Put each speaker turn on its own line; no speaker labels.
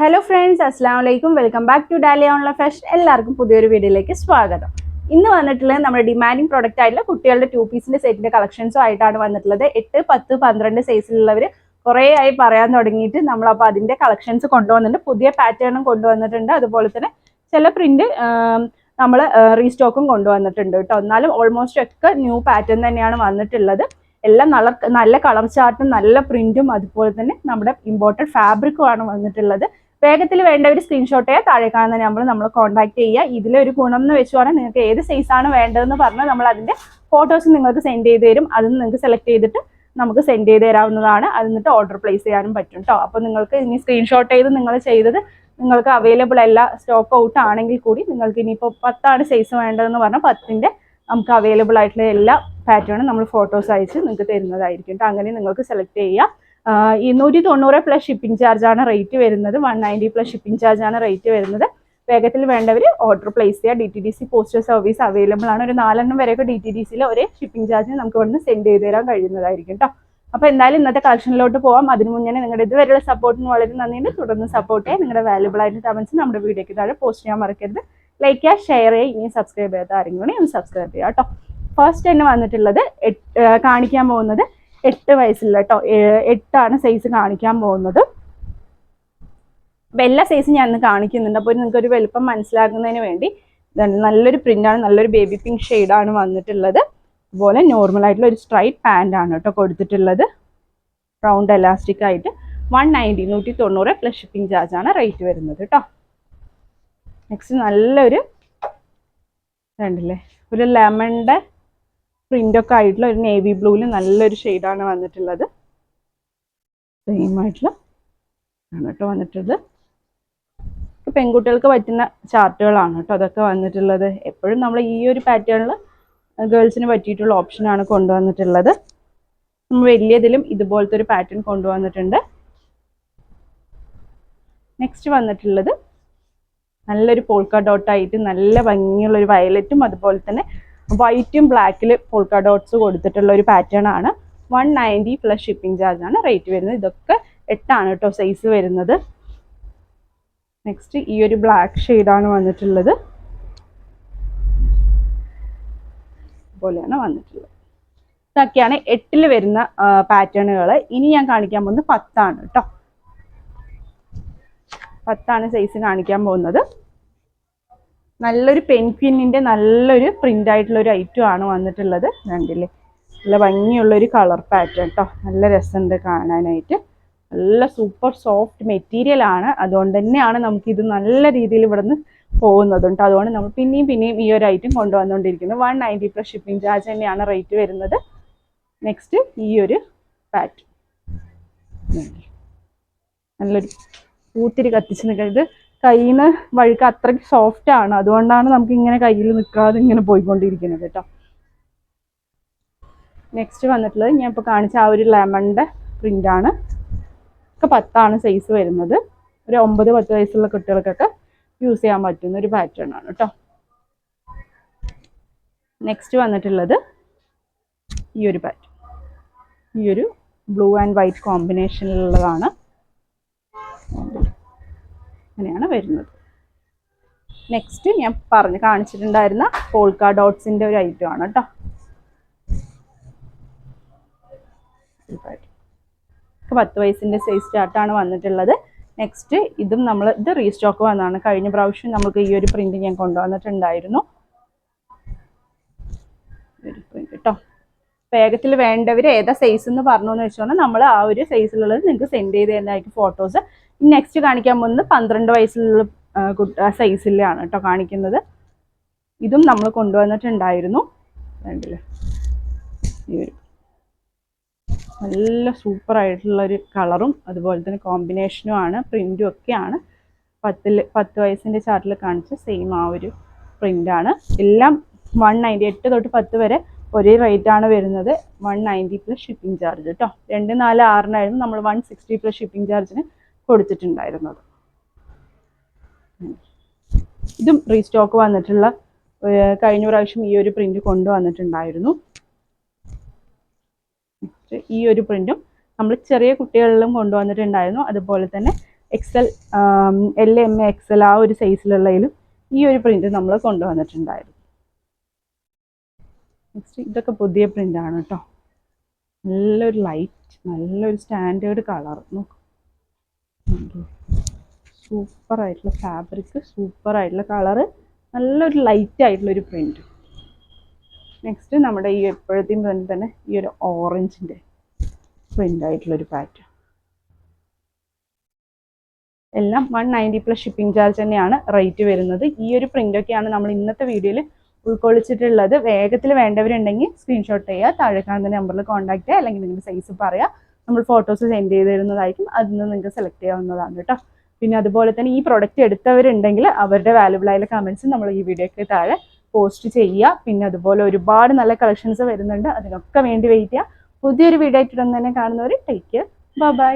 Hello friends അസ്സാം വലൈക്കും welcome back to Dalia online fresh എല്ലാവർക്കും പുതിയൊരു വീഡിയോയിലേക്ക് സ്വാഗതം. ഇന്ന് വന്നിട്ടുള്ളത് നമ്മുടെ ഡിമാൻഡിങ് പ്രോഡക്റ്റ് ആയിട്ടുള്ള കുട്ടികളുടെ ടു പീസിന്റെ സെറ്റിന്റെ കളക്ഷൻസും ആയിട്ടാണ് വന്നിട്ടുള്ളത്. എട്ട് പത്ത് പന്ത്രണ്ട് സൈസിലുള്ളവർ കുറേ ആയി പറയാൻ തുടങ്ങിയിട്ട് നമ്മൾ അപ്പോൾ അതിന്റെ കളക്ഷൻസ് കൊണ്ടുവന്നിട്ടുണ്ട്. പുതിയ പാറ്റേണും കൊണ്ടുവന്നിട്ടുണ്ട്. അതുപോലെ തന്നെ ചില പ്രിന്റ് നമ്മൾ റീസ്റ്റോക്കും കൊണ്ടുവന്നിട്ടുണ്ട് കേട്ടോ. എന്നാലും ഓൾമോസ്റ്റ് ഒക്കെ ന്യൂ പാറ്റേൺ തന്നെയാണ് വന്നിട്ടുള്ളത്. എല്ലാം നല്ല നല്ല കളർ ചാർട്ടും നല്ല പ്രിന്റും അതുപോലെ തന്നെ നമ്മുടെ ഇമ്പോർട്ടഡ് ഫാബ്രിക്കും ആണ് വന്നിട്ടുള്ളത്. വേഗത്തിൽ വേണ്ടവർ സ്ക്രീൻഷോട്ട് ചെയ്യുക താഴെ കാണുന്ന നമ്പർ നമ്മൾ കോൺടാക്ട് ചെയ്യുക. ഇതിലെ ഒരു ഗുണം എന്ന് വെച്ചുവാണെങ്കിൽ നിങ്ങൾക്ക് ഏത് സൈസാണ് വേണ്ടതെന്ന് പറഞ്ഞാൽ നമ്മൾ അതിന്റെ ഫോട്ടോസ് നിങ്ങൾക്ക് സെൻഡ് ചെയ്ത് തരും. അത് നിങ്ങൾക്ക് സെലക്ട് ചെയ്തിട്ട് നമുക്ക് സെൻഡ് ചെയ്ത് തരാവുന്നതാണ്. അത് എന്നിട്ട് ഓർഡർ പ്ലേസ് ചെയ്യാനും പറ്റും കേട്ടോ അപ്പോൾ നിങ്ങൾക്ക് ഇനി സ്ക്രീൻഷോട്ട് ചെയ്ത് നിങ്ങൾ ചെയ്തത് നിങ്ങൾക്ക് അവൈലബിൾ അല്ല സ്റ്റോക്ക് ഔട്ട് ആണെങ്കിൽ കൂടി നിങ്ങൾക്ക് ഇനിയിപ്പോൾ പത്താണ് സൈസ് വേണ്ടതെന്ന് പറഞ്ഞാൽ പത്തിന്റെ നമുക്ക് അവൈലബിൾ ആയിട്ടുള്ള എല്ലാ പാറ്റേണും നമ്മൾ ഫോട്ടോസ് അയച്ച് നിങ്ങൾക്ക് തരുന്നതായിരിക്കും. അങ്ങനെ നിങ്ങൾക്ക് സെലക്ട് ചെയ്യാം. ഇരുന്നൂറ്റി തൊണ്ണൂറ് പ്ലസ് ഷിപ്പിംഗ് ചാർജ് ആണ് റേറ്റ് വരുന്നത്. One ninety plus shipping charge ആണ് റേറ്റ് വരുന്നത്. വേഗത്തിൽ വേണ്ടവർ ഓർഡർ പ്ലേസ് ചെയ്യുക D T D C postal service available ആണ്. ഒരു നാലെണ്ണം വരെയൊക്കെ ഡി ടി ഡി സിയിൽ ഒരേ ഷിപ്പിംഗ് ചാർജ് നമുക്ക് ഇവിടുന്ന് സെൻഡ് ചെയ്ത് തരാൻ കഴിയുന്നതായിരിക്കും കേട്ടോ അപ്പോൾ എന്തായാലും ഇന്നത്തെ കളക്ഷനിലോട്ട് പോവാം. അതിന് മുന്നേ നിങ്ങളുടെ ഇതുവരെയുള്ള സപ്പോർട്ടിന് വളരെ നന്ദിയുണ്ട്. തുടർന്ന് സപ്പോർട്ട് ചെയ്യുക നിങ്ങളുടെ വാല്യുബിൾ ആയിട്ട് കമൻസ് നമ്മുടെ വീഡിയോയ്ക്ക് താഴെ പോസ്റ്റ് ചെയ്യാൻ മറക്കരുത്. ലൈക്ക് ചെയ്യുക ഷെയർ ചെയ്യുക ഇനി സബ്സ്ക്രൈബ് ചെയ്യാത്ത ആരെങ്കിലും ഒന്ന് സബ്സ്ക്രൈബ് ചെയ്യുക കേട്ടോ ഫസ്റ്റ് തന്നെ വന്നിട്ടുള്ളത് കാണിക്കാൻ പോകുന്നത് എട്ട് വയസ്സുള്ള കേട്ടോ എട്ടാണ് സൈസ് കാണിക്കാൻ പോകുന്നത്. വെല്ല സൈസ് ഞാൻ ഇന്ന് കാണിക്കുന്നുണ്ട്. അപ്പോൾ നിങ്ങൾക്ക് ഒരു വലുപ്പം മനസ്സിലാക്കുന്നതിന് വേണ്ടി നല്ലൊരു പ്രിന്റാണ് നല്ലൊരു ബേബി പിങ്ക് ഷെയ്ഡാണ് വന്നിട്ടുള്ളത്. അതുപോലെ നോർമൽ ആയിട്ടുള്ള ഒരു സ്ട്രൈറ്റ് പാന്റ് ആണ് കേട്ടോ കൊടുത്തിട്ടുള്ളത്. റൗണ്ട് എലാസ്റ്റിക് ആയിട്ട് വൺ നയന്റി നൂറ്റി തൊണ്ണൂറ് പ്ലസ് ഷിപ്പിംഗ് ചാർജ് ആണ് റേറ്റ് വരുന്നത് കേട്ടോ നെക്സ്റ്റ് നല്ലൊരു കണ്ടില്ലേ ഒരു ലെമണിന്റെ പ്രിന്റൊക്കെ ആയിട്ടുള്ള ഒരു നേവി ബ്ലൂവിൽ നല്ലൊരു ഷെയ്ഡാണ് വന്നിട്ടുള്ളത്. സെയിം ആയിട്ടുള്ള ആണ് കേട്ടോ വന്നിട്ടുള്ളത്. പെൺകുട്ടികൾക്ക് പറ്റുന്ന ചാർട്ടുകളാണ് കേട്ടോ അതൊക്കെ വന്നിട്ടുള്ളത്. എപ്പോഴും നമ്മൾ ഈ ഒരു പാറ്റേണിൽ ഗേൾസിന് പറ്റിയിട്ടുള്ള ഓപ്ഷനാണ് കൊണ്ടുവന്നിട്ടുള്ളത്. നമ്മൾ വലിയതിലും ഇതുപോലത്തെ ഒരു പാറ്റേൺ കൊണ്ടുവന്നിട്ടുണ്ട്. നെക്സ്റ്റ് വന്നിട്ടുള്ളത് നല്ലൊരു പോൾക്ക ഡോട്ടായിട്ട് നല്ല ഭംഗിയുള്ളൊരു വയലറ്റും അതുപോലെ തന്നെ വൈറ്റും ബ്ലാക്കിൽ പോൾക്ക ഡോട്ട്സ് കൊടുത്തിട്ടുള്ള ഒരു പാറ്റേൺ ആണ്. One ninety plus shipping charge ആണ് റേറ്റ് വരുന്നത്. ഇതൊക്കെ എട്ടാണ് കേട്ടോ സൈസ് വരുന്നത്. നെക്സ്റ്റ് ഈ ഒരു ബ്ലാക്ക് ഷെയ്ഡാണ് വന്നിട്ടുള്ളത്. പോലെയാണ് വന്നിട്ടുള്ളത്. ഇതൊക്കെയാണ് എട്ടിൽ വരുന്ന പാറ്റേണുകൾ ഇനി ഞാൻ കാണിക്കാൻ പോകുന്നത് പത്താണ് കേട്ടോ. പത്താണ് സൈസ് കാണിക്കാൻ പോകുന്നത്. നല്ലൊരു പെൻക്വിന്നിന്റെ നല്ലൊരു പ്രിന്റ് ആയിട്ടുള്ള ഒരു ഐറ്റം ആണ് വന്നിട്ടുള്ളത്. കണ്ടില്ലേ? നല്ല ഭംഗിയുള്ള ഒരു കളർ പാറ്റേൺ കേട്ടോ നല്ല രസമുണ്ട് കാണാനായിട്ട്. നല്ല സൂപ്പർ സോഫ്റ്റ് മെറ്റീരിയൽ ആണ്. അതുകൊണ്ട് തന്നെയാണ് നമുക്കിത് നല്ല രീതിയിൽ ഇവിടുന്ന് കേട്ടോ അതുകൊണ്ട് നമ്മൾ പിന്നെയും പിന്നെയും ഈ ഒരു item കൊണ്ടുവന്നുകൊണ്ടിരിക്കുന്നത് one ninety plus shipping charge തന്നെയാണ് റേറ്റ് വരുന്നത്. നെക്സ്റ്റ് ഈ ഒരു പാറ്റേൺ നല്ലൊരു പൂത്തിരി കത്തിച്ച് നിൽക്കുന്നത് കയ്യിൽ നിന്ന് വഴുക്ക അത്രയ്ക്ക് സോഫ്റ്റ് ആണ്. അതുകൊണ്ടാണ് നമുക്ക് ഇങ്ങനെ കയ്യിൽ നിൽക്കാതെ ഇങ്ങനെ പോയിക്കൊണ്ടിരിക്കുന്നത് കേട്ടോ. നെക്സ്റ്റ് വന്നിട്ടുള്ളത് ഞാൻ ഇപ്പോൾ കാണിച്ച ആ ഒരു ലെമണിന്റെ പ്രിന്റാണ് ഒക്കെ പത്താണ് സൈസ് വരുന്നത്. ഒരു ഒമ്പത് പത്ത് വയസ്സുള്ള കുട്ടികൾക്കൊക്കെ യൂസ് ചെയ്യാൻ പറ്റുന്ന ഒരു പാറ്റേൺ ആണ് കേട്ടോ. നെക്സ്റ്റ് വന്നിട്ടുള്ളത് ഈ ഒരു പാറ്റേൺ ഈ ഒരു ബ്ലൂ ആൻഡ് വൈറ്റ് കോമ്പിനേഷനിലുള്ളതാണ് അങ്ങനെയാണ് വരുന്നത്. നെക്സ്റ്റ് ഞാൻ പറഞ്ഞു കാണിച്ചിട്ടുണ്ടായിരുന്ന പോൾക്ക ഡോട്ട്സിന്റെ ഒരു ഐറ്റം ആണ് കേട്ടോ പത്ത് വയസ്സിന്റെ സൈസ് സ്റ്റാർട്ടാണ് വന്നിട്ടുള്ളത്. നെക്സ്റ്റ് ഇതും നമ്മൾ ഇത് റീസ്റ്റോക്ക് വന്നതാണ്. കഴിഞ്ഞ പ്രാവശ്യം നമുക്ക് ഈ ഒരു പ്രിന്റ് ഞാൻ കൊണ്ടുവന്നിട്ടുണ്ടായിരുന്നു ഒരു പ്രിന്റ് കേട്ടോ വേഗത്തിൽ വേണ്ടവർ ഏതാ സൈസ് എന്ന് പറഞ്ഞു എന്ന് വെച്ചാൽ നമ്മൾ ആ ഒരു സൈസിലുള്ളത് നിങ്ങൾക്ക് സെൻഡ് ചെയ്ത് തരുന്നതായിരിക്കും ഫോട്ടോസ് നെക്സ്റ്റ് കാണിക്കാൻ പോകുന്നത് പന്ത്രണ്ട് വയസ്സിലുള്ള സൈസിലാണ് കേട്ടോ കാണിക്കുന്നത്. ഇതും നമ്മൾ കൊണ്ടുവന്നിട്ടുണ്ടായിരുന്നു. വേണ്ടില്ലേ നല്ല സൂപ്പർ ആയിട്ടുള്ള ഒരു കളറും അതുപോലെ തന്നെ കോമ്പിനേഷനും ആണ് പ്രിന്റും ഒക്കെയാണ്. പത്തിൽ പത്ത് വയസ്സിന്റെ ചാർട്ടിൽ കാണിച്ച സെയിം ആ ഒരു പ്രിന്റാണ് എല്ലാം വൺ നയന്റി എട്ട് തൊട്ട് പത്ത് വരെ ഒരേ റേറ്റ് ആണ് വരുന്നത് one ninety plus shipping charge കേട്ടോ രണ്ട് നാല് ആറിനായിരുന്നു നമ്മൾ വൺ സിക്സ്റ്റി പ്ലസ് ഷിപ്പിംഗ് ചാർജിന് കൊടുത്തിട്ടുണ്ടായിരുന്നത്. ഇതും റീസ്റ്റോക്ക് വന്നിട്ടുള്ള കഴിഞ്ഞ പ്രാവശ്യം ഈ ഒരു പ്രിന്റ് കൊണ്ടുവന്നിട്ടുണ്ടായിരുന്നു ഈ ഒരു പ്രിന്റും നമ്മൾ ചെറിയ കുട്ടികളിലും കൊണ്ടുവന്നിട്ടുണ്ടായിരുന്നു അതുപോലെ തന്നെ എക്സൽ എൽ എം എക്സൽ ആ ഒരു സൈസിലുള്ളതിലും ഈ ഒരു പ്രിന്റ് നമ്മൾ കൊണ്ടുവന്നിട്ടുണ്ടായിരുന്നു നെക്സ്റ്റ് ഇതൊക്കെ പുതിയ പ്രിന്റ് ആണ് കേട്ടോ നല്ലൊരു ലൈറ്റ് നല്ലൊരു സ്റ്റാൻഡേർഡ് കളർ നോക്കൂ. സൂപ്പർ ആയിട്ടുള്ള ഫാബ്രിക് സൂപ്പർ ആയിട്ടുള്ള കളറ് നല്ലൊരു ലൈറ്റ് ആയിട്ടുള്ളൊരു പ്രിന്റ് നെക്സ്റ്റ് നമ്മുടെ ഈ എപ്പോഴത്തെയും പ്രിന്റ് തന്നെ ഈ ഒരു ഓറഞ്ചിന്റെ പ്രിന്റ് ആയിട്ടുള്ളൊരു പാറ്റേൺ എല്ലാം one ninety plus shipping charge തന്നെയാണ് റേറ്റ് വരുന്നത്. ഈ ഒരു പ്രിന്റൊക്കെയാണ് നമ്മൾ ഇന്നത്തെ വീഡിയോയിൽ ഉൾക്കൊള്ളിച്ചിട്ടുള്ളത്. വേഗത്തിൽ വേണ്ടവരുണ്ടെങ്കിൽ സ്ക്രീൻഷോട്ട് ചെയ്യുക താഴെ കാണുന്ന നമ്പറിൽ കോൺടാക്ട് ചെയ്യുക അല്ലെങ്കിൽ നിങ്ങളുടെ സൈസ് പറയുക. നമ്മൾ ഫോട്ടോസ് സെൻഡ് ചെയ്ത് തരുന്നതായിരിക്കും. അതിൽ നിന്ന് നിങ്ങൾക്ക് സെലക്ട് ചെയ്യാവുന്നതാണ് കേട്ടോ. പിന്നെ അതുപോലെ തന്നെ ഈ പ്രൊഡക്റ്റ് എടുത്തവരുണ്ടെങ്കിൽ അവരുടെ വാലുബിൾ ആയിട്ടുള്ള കമൻസ് നമ്മൾ ഈ വീഡിയോക്ക് താഴെ പോസ്റ്റ് ചെയ്യുക. പിന്നെ അതുപോലെ ഒരുപാട് നല്ല കളക്ഷൻസ് വരുന്നുണ്ട്. അതിനൊക്കെ വേണ്ടി വെയിറ്റ് ചെയ്യുക. പുതിയൊരു വീഡിയോ ആയിട്ട് തന്നെ കാണുന്നവർ ടേക്ക് കെയർ ബൈ